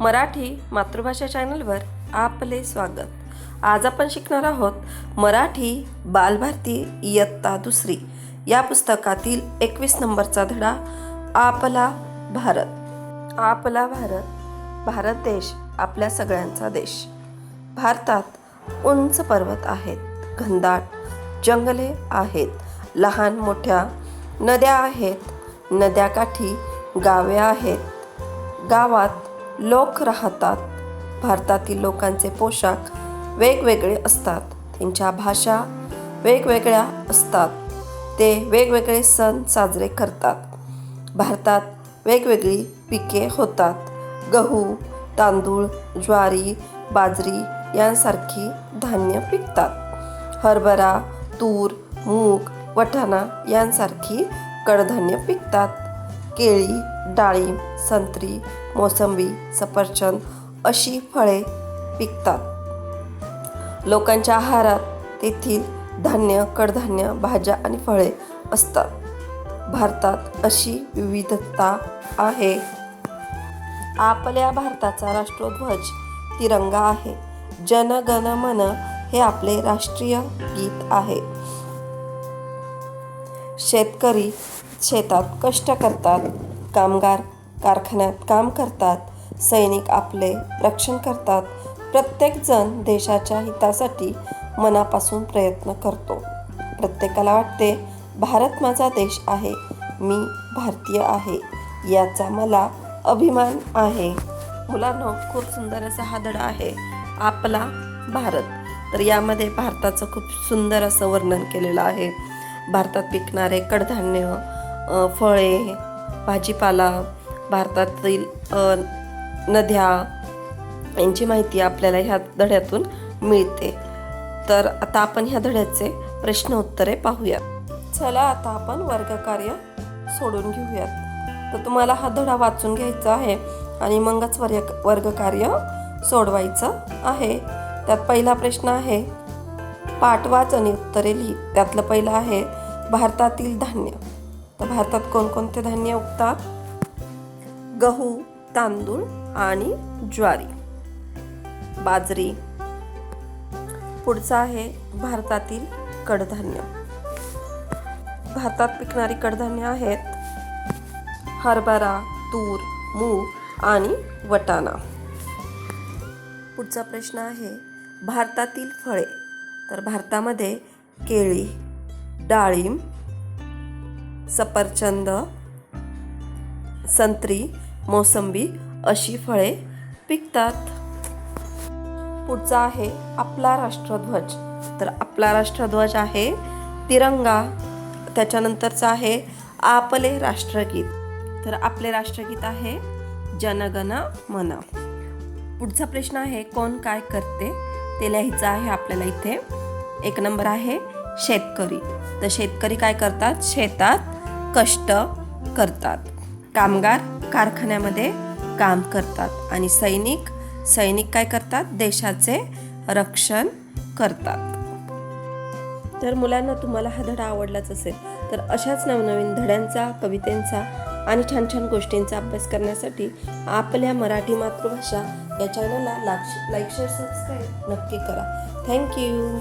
मराठी मातृभाषा चॅनलवर आपले स्वागत. आज आपण शिकणार आहोत मराठी बालभारती इयत्ता दुसरी. या पुस्तकातील एकवीस नंबरचा धडा आपला भारत. आपला भारत भारत देश आपल्या सगळ्यांचा देश. भारतात उंच पर्वत आहेत घनदाट जंगले आहेत लहान मोठ्या नद्या आहेत नद्याकाठी गावे आहेत. गावात लोक राहतात. भारतातील लोकांचे पोशाख वेगवेगळे असतात. त्यांच्या भाषा वेगवेगळ्या असतात. ते वेगवेगळे सण साजरे करतात. भारतात वेगवेगळी पिके होतात. गहू तांदूळ ज्वारी बाजरी यांसारखी धान्य पिकतात. हरभरा तूर मूग वटाणा यांसारखी कडधान्य पिकतात. केळी डाळिंब संत्री मोसंबी सफरचंद अशी फळे पिकतात. लोकांच्या आहारात तेथील धान्य कडधान्य भाज्या आणि फळे असतात. भारतात अशी विविधता आहे. आपल्या भारताचा राष्ट्रध्वज तिरंगा आहे. जनगण मन हे आपले राष्ट्रीय गीत आहे. शेतकरी शेतात कष्ट करतात. कामगार कारखान्यात काम करतात सैनिक आपले रक्षण करतात. प्रत्येकजण देशाच्या हितासाठी मनापासून प्रयत्न करतो. प्रत्येकाला वाटते भारत माझा देश आहे मी भारतीय आहे याचा मला अभिमान आहे. मुलांनो खूप सुंदर असा हा धडा आहे आपला भारत. तर यामध्ये भारताचं खूप सुंदर असं वर्णन केलेलं आहे. भारतात पिकणारे कडधान्य फळे भाजीपाला भारतातील नद्या यांची माहिती आपल्याला ह्या धड्यातून मिळते. तर आता आपण ह्या धड्याचे प्रश्न उत्तरे पाहूयात चला आता आपण वर्गकार्य सोडून घेऊयात. तर तुम्हाला हा धडा वाचून घ्यायचा आहे आणि मगच वर्ग वर्गकार्य सोडवायचं आहे. त्यात पहिला प्रश्न आहे पाठ वाच आणि उत्तरे लिही. त्यातलं पहिलं आहे भारतातील धान्य. तर भारतात कोणकोणते धान्य उगतात? गहू तांदूळ आणि ज्वारी. बाजरी. पुढचं आहे भारतातील कडधान्य. भारतात पिकणारी कडधान्य आहेत हरभरा तूर मूग आणि वटाणा. पुढचा प्रश्न आहे भारतातील फळे. तर भारतामध्ये केळी डाळिंब सफरचंद संत्री मोसंबी अशी फळे पिकतात. पुढचा आहे आपला राष्ट्रध्वज. तर आपला राष्ट्रध्वज आहे तिरंगा. त्याच्यानंतरचा आहे आपले राष्ट्रगीत. तर आपले राष्ट्रगीत आहे जनगण मन. पुढचा प्रश्न आहे कोण काय करते? ते लिहायचं आहे आपल्याला इथे. एक नंबर आहे शेतकरी. तर शेतकरी काय करतात? शेतात कष्ट करतात. कामगार कारखान्यामध्ये काम करतात आणि सैनिक सैनिक काय करतात? देशाचे रक्षण करतात. तर मुलांना तुम्हाला हा धडा आवडलाच असेल तर अशाच नवनवीन धड्यांचा कवितेंचा आणि छान छान गोष्टींचा अभ्यास करण्यासाठी आपल्या मराठी मातृभाषा या चॅनलला लाईक शेअर सबस्क्राईब नक्की करा. थँक्यू